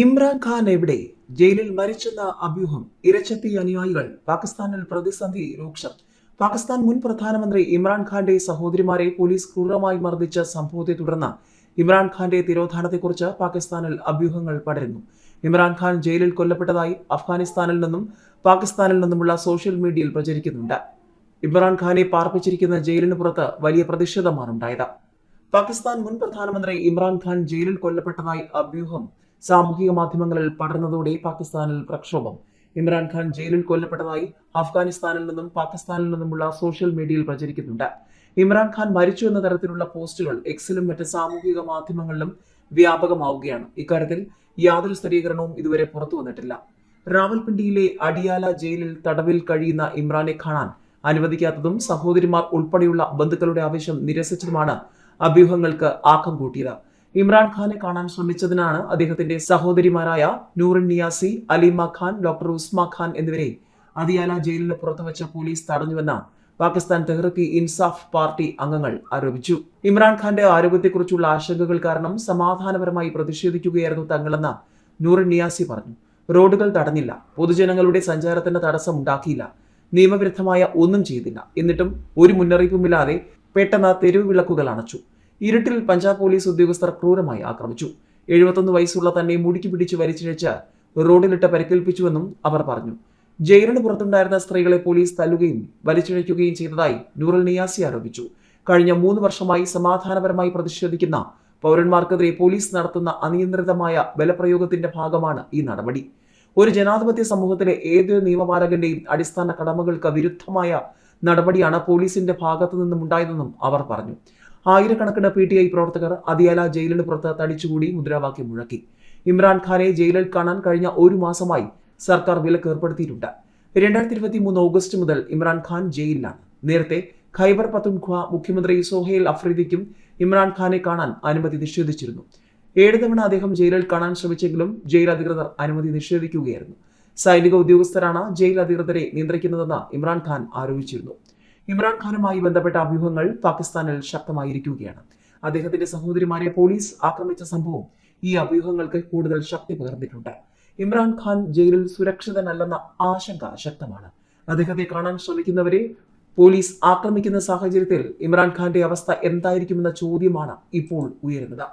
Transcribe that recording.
ഇമ്രാൻഖാൻ എവിടെ? ജയിലിൽ മരിച്ചെന്ന അഭ്യൂഹം ഇരച്ചെത്തി അനുയായികൾ പാകിസ്ഥാനിൽ പ്രതിസന്ധി രൂക്ഷം. പാകിസ്ഥാൻ മുൻ പ്രധാനമന്ത്രി ഇമ്രാൻഖാന്റെ സഹോദരിമാരെ പോലീസ് ക്രൂരമായി മർദ്ദിച്ച സംഭവത്തെ തുടർന്ന് ഇമ്രാൻഖാന്റെ തിരോധാനത്തെക്കുറിച്ച് പാകിസ്ഥാനിൽ അഭ്യൂഹങ്ങൾ പടരുന്നു. ഇമ്രാൻഖാൻ ജയിലിൽ കൊല്ലപ്പെട്ടതായി അഫ്ഗാനിസ്ഥാനിൽ നിന്നും പാകിസ്ഥാനിൽ നിന്നുമുള്ള സോഷ്യൽ മീഡിയയിൽ പ്രചരിക്കുന്നുണ്ട്. ഇമ്രാൻഖാനെ പാർപ്പിച്ചിരിക്കുന്ന ജയിലിന് പുറത്ത് വലിയ പ്രതിഷേധമാണ് ഉണ്ടായത്. പാകിസ്ഥാൻ മുൻ പ്രധാനമന്ത്രി ഇമ്രാൻഖാൻ ജയിലിൽ കൊല്ലപ്പെട്ടതായി അഭ്യൂഹം സാമൂഹിക മാധ്യമങ്ങളിൽ പടർന്നതോടെ പാകിസ്ഥാനിൽ പ്രക്ഷോഭം. ഇമ്രാൻഖാൻ ജയിലിൽ കൊല്ലപ്പെട്ടതായി അഫ്ഗാനിസ്ഥാനിൽ നിന്നും പാകിസ്ഥാനിൽ നിന്നുമുള്ള സോഷ്യൽ മീഡിയയിൽ പ്രചരിക്കുന്നുണ്ട്. ഇമ്രാൻഖാൻ മരിച്ചു എന്ന തരത്തിലുള്ള പോസ്റ്റുകൾ എക്സിലും മറ്റ് സാമൂഹിക മാധ്യമങ്ങളിലും വ്യാപകമാവുകയാണ്. ഇക്കാര്യത്തിൽ യാതൊരു സ്ഥിരീകരണവും ഇതുവരെ പുറത്തു വന്നിട്ടില്ല. റാവൽപിണ്ടിയിലെ അടിയാല ജയിലിൽ തടവിൽ കഴിയുന്ന ഇമ്രാനെ കാണാൻ അനുവദിക്കാത്തതും സഹോദരിമാർ ഉൾപ്പെടെയുള്ള ബന്ധുക്കളുടെ ആവശ്യം നിരസിച്ചതുമാണ് അഭ്യൂഹങ്ങൾക്ക് ആക്കം കൂട്ടിയത്. ഇമ്രാൻഖാനെ കാണാൻ ശ്രമിച്ചതിനാണ് അദ്ദേഹത്തിന്റെ സഹോദരിമാരായ നൂറിൻ നിയാസി അലീമ ഖാൻ ഡോക്ടർ ഉസ്മ ഖാൻ എന്നിവരെ അതിയാല ജയിലിന് പുറത്തുവച്ച പോലീസ് തടഞ്ഞുവെന്ന പാകിസ്ഥാൻ തെഹ്റക്കി ഇൻസാഫ് പാർട്ടി അംഗങ്ങൾ ആരോപിച്ചു. ഇമ്രാൻഖാന്റെ ആരോഗ്യത്തെക്കുറിച്ചുള്ള ആശങ്കകൾ കാരണം സമാധാനപരമായി പ്രതിഷേധിക്കുകയായിരുന്നു തങ്ങളെന്ന് നൂറിൻ നിയാസി പറഞ്ഞു. റോഡുകൾ തടഞ്ഞില്ല പൊതുജനങ്ങളുടെ സഞ്ചാരത്തിന് തടസ്സം ഉണ്ടാക്കിയില്ല നിയമവിരുദ്ധമായ ഒന്നും ചെയ്തില്ല. എന്നിട്ടും ഒരു മുന്നറിയിപ്പുമില്ലാതെ പെട്ടെന്ന് തെരുവ് വിളക്കുകൾ അണച്ചു. ഇരുട്ടിൽ പഞ്ചാബ് പോലീസ് ഉദ്യോഗസ്ഥർ ക്രൂരമായി ആക്രമിച്ചു. എഴുപത്തൊന്ന് വയസ്സുള്ള തന്നെ മുടുക്കി പിടിച്ച് വലിച്ചിഴച്ച് റോഡിലിട്ട് പരിക്കേൽപ്പിച്ചുവെന്നും അവർ പറഞ്ഞു. ജയിലിന് പുറത്തുണ്ടായിരുന്ന സ്ത്രീകളെ പോലീസ് തല്ലുകയും വലിച്ചിഴയ്ക്കുകയും ചെയ്തതായി നൂറൽ നിയാസി ആരോപിച്ചു. കഴിഞ്ഞ മൂന്ന് വർഷമായി സമാധാനപരമായി പ്രതിഷേധിക്കുന്ന പൗരന്മാർക്കെതിരെ പോലീസ് നടത്തുന്ന അനിയന്ത്രിതമായ ബലപ്രയോഗത്തിന്റെ ഭാഗമാണ് ഈ നടപടി. ഒരു ജനാധിപത്യ സമൂഹത്തിലെ ഏതൊരു നിയമപാലകന്റെയും അടിസ്ഥാന കടമകൾക്ക് വിരുദ്ധമായ നടപടിയാണ് പോലീസിന്റെ ഭാഗത്തു നിന്നും ഉണ്ടായതെന്നും അവർ പറഞ്ഞു. ആയിരക്കണക്കിന് പി ടി ഐ പ്രവർത്തകർ അതിയാല ജയിലിന് പുറത്ത് തടിച്ചുകൂടി മുദ്രാവാക്യം മുഴക്കി. ഇമ്രാൻഖാനെ ജയിലിൽ കാണാൻ കഴിഞ്ഞ ഒരു മാസമായി സർക്കാർ വിലക്ക് ഏർപ്പെടുത്തിയിട്ടുണ്ട്. രണ്ടായിരത്തി ഇരുപത്തി മൂന്ന് ഓഗസ്റ്റ് മുതൽ ഇമ്രാൻഖാൻ ജയിലിലാണ്. നേരത്തെ ഖൈബർ പത്തുൻഖ്വ മുഖ്യമന്ത്രി സോഹേൽ അഫ്രീദിക്കും ഇമ്രാൻഖാനെ കാണാൻ അനുമതി നിഷേധിച്ചിരുന്നു. ഏഴ് തവണ അദ്ദേഹം ജയിലിൽ കാണാൻ ശ്രമിച്ചെങ്കിലും ജയിൽ അധികൃതർ അനുമതി നിഷേധിക്കുകയായിരുന്നു. സൈനിക ഉദ്യോഗസ്ഥരാണ് ജയിൽ അധികൃതരെ നിയന്ത്രിക്കുന്നതെന്ന് ഇമ്രാൻഖാൻ ആരോപിച്ചിരുന്നു. ഇമ്രാൻഖാനുമായി ബന്ധപ്പെട്ട അഭ്യൂഹങ്ങൾ പാകിസ്ഥാനിൽ ശക്തമായിരിക്കുകയാണ്. അദ്ദേഹത്തിന്റെ സഹോദരിമാരെ പോലീസ് ആക്രമിച്ച സംഭവം ഈ അഭ്യൂഹങ്ങൾക്ക് കൂടുതൽ ശക്തി പകർന്നിട്ടുണ്ട്. ഇമ്രാൻഖാൻ ജയിലിൽ സുരക്ഷിതനല്ലെന്ന ആശങ്ക ശക്തമാണ്. അദ്ദേഹത്തെ കാണാൻ ശ്രമിക്കുന്നവരെ പോലീസ് ആക്രമിക്കുന്ന സാഹചര്യത്തിൽ ഇമ്രാൻഖാന്റെ അവസ്ഥ എന്തായിരിക്കുമെന്ന ചോദ്യമാണ് ഇപ്പോൾ ഉയരുന്നത്.